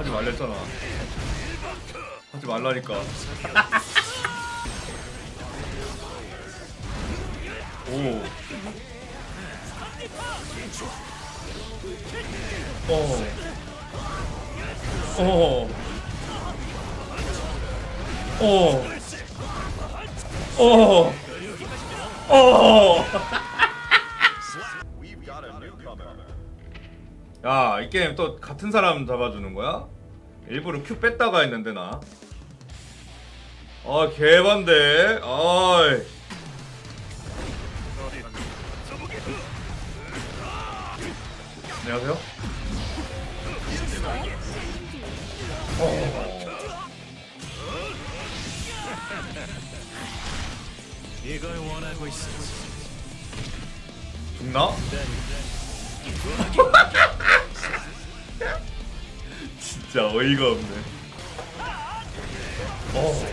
하지 말랬잖아. 하지 말라니까. 오. 어. 어. 어. 어. 어. We've got a newcomer. 야, 이 게임 또 같은 사람 잡아주는 거야? 일부러 큐 뺐다가 했는데 나. 아, 개반대. 아이. 안녕하세요. 어. 죽나? 진짜 어이가 없네. 어.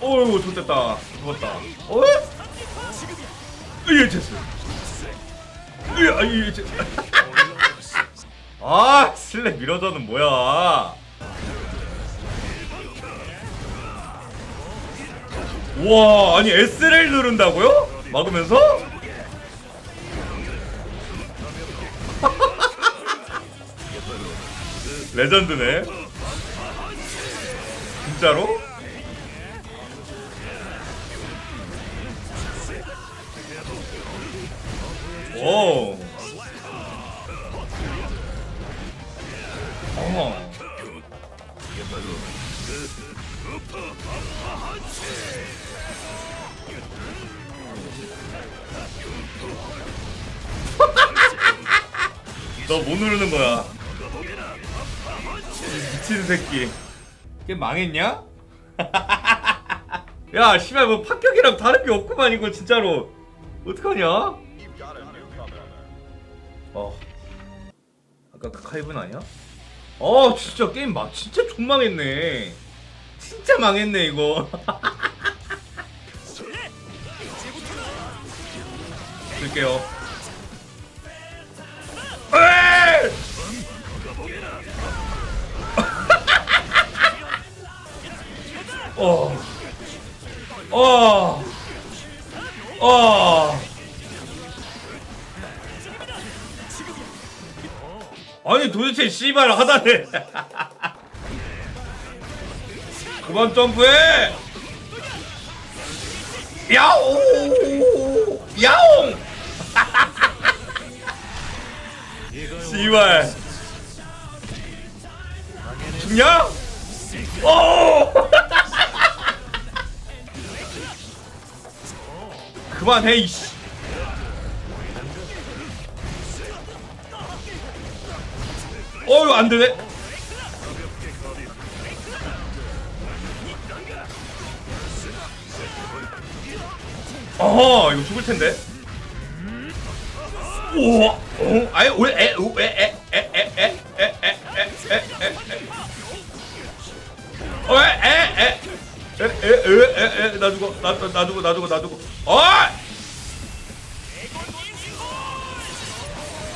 어이구 좋됐다. 죽었다. 어? 으이 제스. 으이 아 이 제. 아 슬랙 미러전은 뭐야? 우와 아니 S를 누른다고요? 막으면서? 레전드네 진짜로? 오 어. 너못 누르는 거야. 이 미친 새끼. 이게 망했냐? 야, 씨발 뭐 합격이랑 다른 게 없구만 이거 진짜로. 어떡하냐? 어. 아까 그 카이븐 아니야? 어, 진짜 게임 막 진짜 좀 망했네. 진짜 망했네 이거. 쓸게요. 어. 어. 어. 아니 도대체 씨발 하다네. 그만 점프해. 야옹. 야옹. 씨발. 죽냐? 오! 그만해 이씨. 어휴 안 되네. 어 이거 죽을 텐데. 오, 어, 아이 왜에에에에에에에에에에에 나 죽어 나나 죽어 나 죽어 나 죽어 어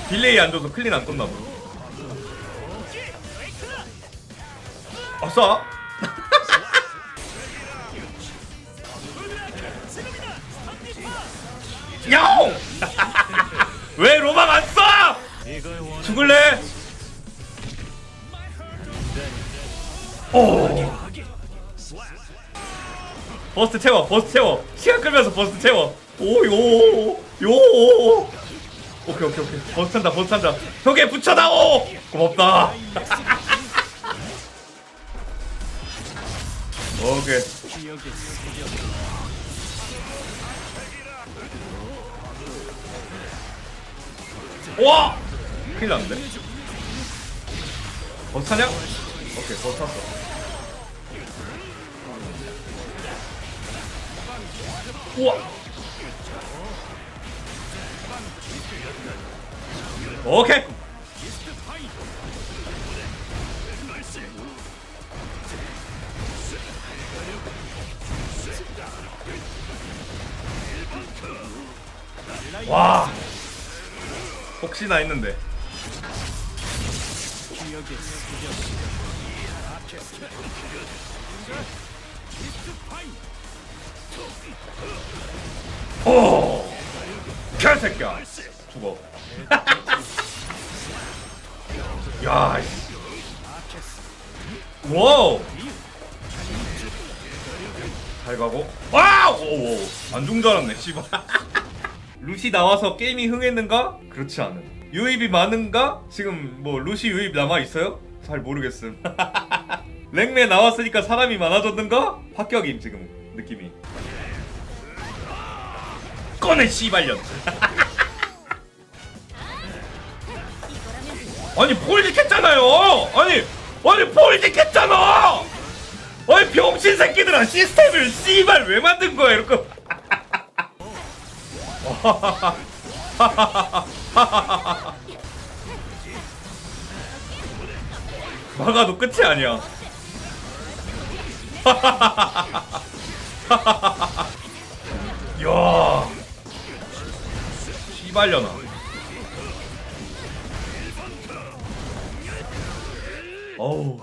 딜레이 안 줘서 클린 안 껐나 봐. 아싸 야옹 왜 로망 안 써? 죽을래? 오. 버스트 채워, 버스트 채워. 시간 끌면서 버스트 채워. 오, 요, 요. 오케이, 오케이, 오케이. 버스 탄다, 버스 탄다. 벽에 붙여다오. 고맙다. 오케이. 와! 큰일 났는데. 버스 타냐? 오케이, 버스 탔어. 우와! 오케이! 와! 혹시나 했는데. 오! 개새끼야! 죽어. 야, 씨. 와우! 잘 가고. 와우! 오, 안 죽은 줄 알았네, 씨발. 루시 나와서 게임이 흥했는가? 그렇지 않은. 유입이 많은가? 지금 뭐 루시 유입 남아 있어요? 잘 모르겠음. 랭메 나왔으니까 사람이 많아졌는가? 합격임 지금 느낌이. 꺼내 씨발년. 아니 폴직 했잖아요. 아니 아니 폴직 했잖아. 아니 병신 새끼들아 시스템을 씨발 왜 만든 거야 이렇게. 막아도 끝이 아니야. 야. 씨발려나. 어우.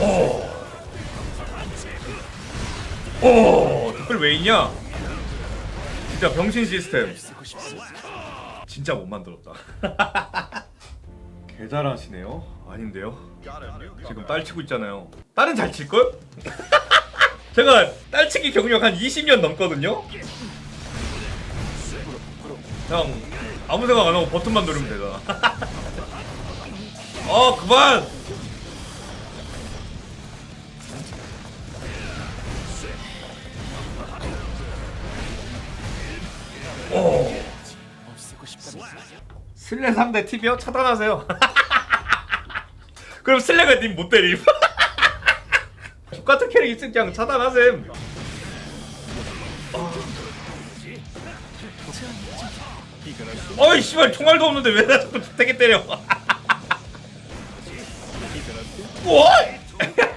오. 오, 댓글 왜 있냐? 진짜 병신 시스템. 진짜 못 만들었다. 개 잘하시네요. 아닌데요. 지금 딸 치고 있잖아요. 딸은 잘 칠걸? 제가 딸 치기 경력 한 20년 넘거든요? 그냥 아무 생각 안 하고 버튼만 누르면 되잖아. 어, 그만! 오. 슬레 상대 TV요? 차단하세요. 그럼 슬레가 님못 때림. 똑같은 캐릭 있으면 그냥 차단하셈. 어이 씨발 총알도 없는데 왜 나 자꾸 되게 때려? 뭐?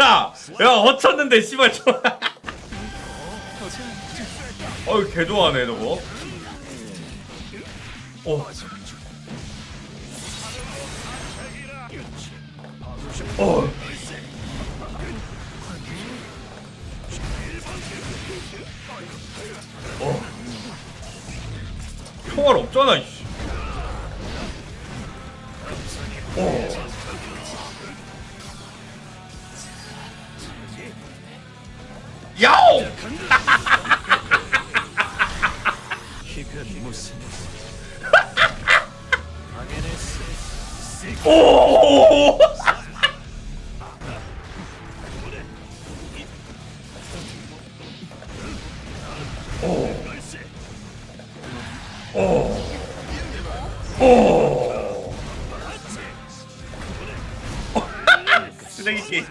야, 야 허쳤는데 씨발 총. 어이 개 좋아하네 저거. 어. 어. 어. 총알 없잖아, 이씨. 어. 야오! 오! 오. 오. 쓰레기 게임.